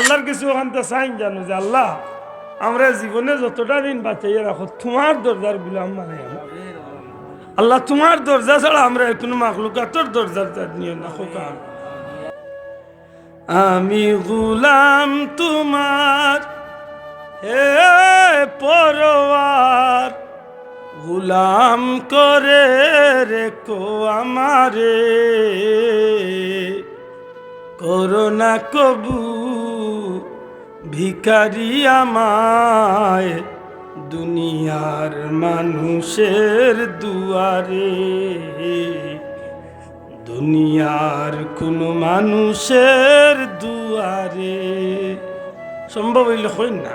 আল্লাহর কিছু ওখান থেকে চাইন জানো যে আল্লাহ, আমরা জীবনে যতটা দিন বাঁচাইয়া রাখো, তোমার দরজার গুলাম মানে আল্লাহ, তোমার দরজা ছাড়া আমরা কোনো মাকলুকাতর দরজার নিয়ে না খোকাম আমি গুলাম তোমার, হে পরওয়ার গুলাম করে রেখো আমারে। করোনা কবু ভিখারি আমায়, দুনিয়ার মানুষের দুয়ারে। দুনিয়ার কোনো মানুষের দুয়ারে। সম্ভব হইলে হই না।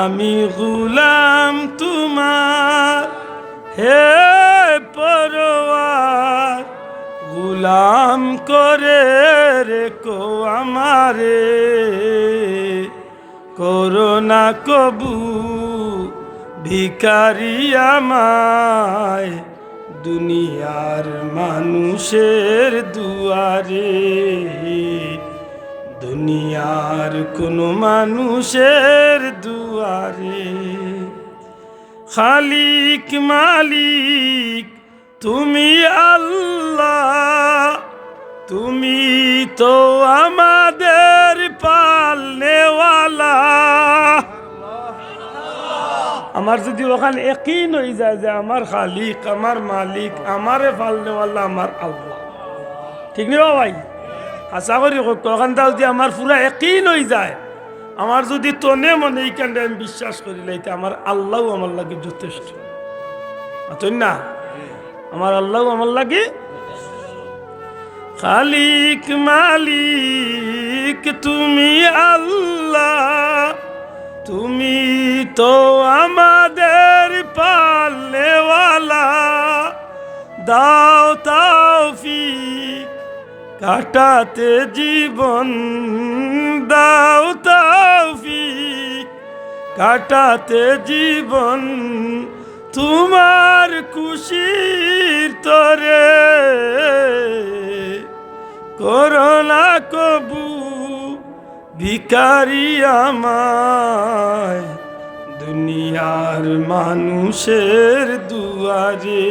আমি গুলাম তোমার, হে পরওয়ার গুলাম করে রেখো আমারে। করোনা কবু ভিখারি আমায়, দুনিয়ার মানুষের দুয়ারে। দুনিয়ার কোনো মানুষের দুয়ারে। খালিক মালিক, তুমি আল্লাহ, তুমি তো আমাদের পালনেওয়ালা আমার যদি ওখানে একই নই যায় যে আমার খালিক, আমার মালিক, আমারে পালনেওয়ালা আমার আল্লাহ। ঠিক নেই ভাই আশা করি ওখান যদি আমার পুরা একই নই যায়, আমার যদি তনে মনে এইখানটা আমি বিশ্বাস করি লাইতে আমার আল্লাহও আমার লাগে যথেষ্ট। না? আমার আল্লাহও আমার লাগে খালিক মালিক, তুমি আল্লাহ। তুমি তো আমাদের পালনেওয়ালা দাও তাওফিক কাটাতে জীবন। দাও তাওফিক কাটাতে জীবন। তোমার খুশির তরে করোনা কবু ভিকারি আমায়, দুনিয়ার মানুষের দুয়ারে।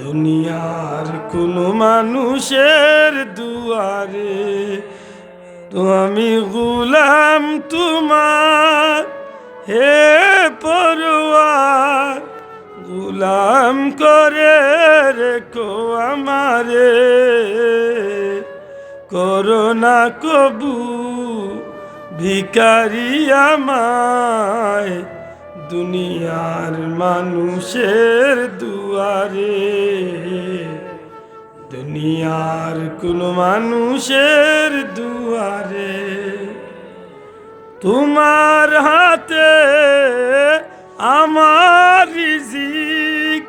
দুনিয়ার কোনো মানুষের দুয়ারে। তো আমি গুলাম তোমার, হে পরওয়ার গুলাম করে রেখো আমারে। করোনা কবু ভিকারি আমায়, দুনিয়ার মানুষের দুয়ারে। দুনিয়ার কোনো মানুষের দুয়ারে। তোমার হাতে আমার রিজিক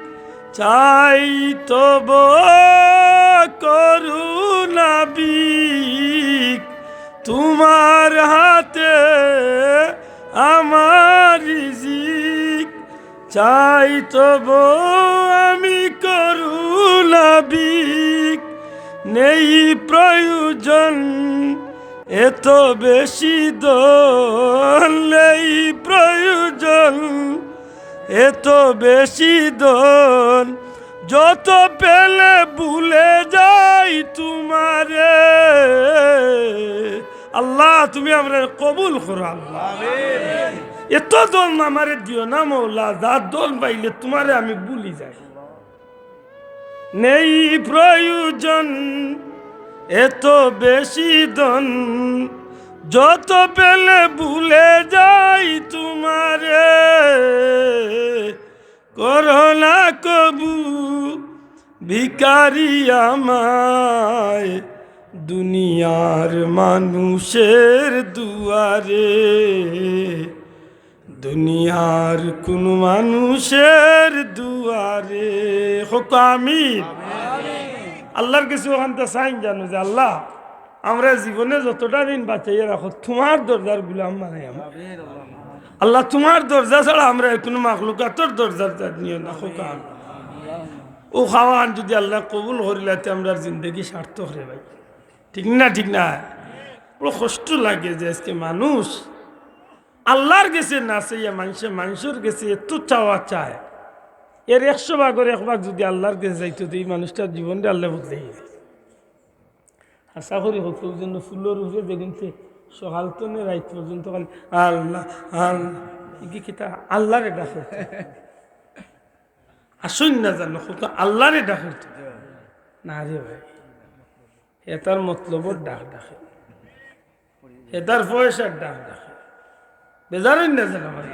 চাই তব। তোমার হাতে আমার রিজিক। চাই তব আমি করুণা বিক নেই প্রয়োজন, এত বেশি দন নেই প্রয়োজন, এত বেশি দন যত পেলে ভুলে যাই তোমারে। আল্লাহ, তুমি আমরা কবুল করো আল্লাহ। এত দল আমারে দিও না মৌলা যার দল পাইলে তোমারে আমি ভুলি যাই। নেই প্রয়োজন, এত বেশি দন যত পেলে ভুলে যাই তোমারে। করোনা কবু ভিকারি আমায়। দুনিয়ার মানুষের দুয়ারে, দুনিয়ার কোন মানুষের দুয়ারে। হোক আমি আল্লাহর কিছু ওখান থেকে চাইন জানো যে আল্লাহ, আমরা জীবনে যতটা দিন বাঁচাইয়া রাখো, তোমার দরজার গুলাম মানে আল্লাহ, তোমার দরজা ছাড়া আমরা কোনো মাকলুকাতর দরজার নিয়ে না খোকা ও খাওয়ান যদি আল্লাহ কবুল করিলাতে আমরা জিন্দগি সার্থক রে ভাই। ঠিক না ঠিক না? বড় কষ্ট লাগে যে আজকে মানুষ আল্লাহর গেছে না চাইয়া মানুষে মানুষের গেছে এত চাওয়া চায়। এর একশো ভাগের এক ভাগ যদি আল্লাহর গেছে যাইতো, তো এই মানুষটার জীবনটা আল্লাহ বদলে আশা করি হোক জন্য ফুলের উপরে দেখুন সকাল তো নে রাইত পর্যন্ত খালি আল্লাহ আল্লাহ। কি কিতা আল্লাহরে ডাকে। আসুন না জানো তো আল্লাহরে ডাকে। না রে ভাই। এটার মতলবর ডাক ডাকে। এটার পয়সার ডাক ডাকে। বেজারেন না জানো আমার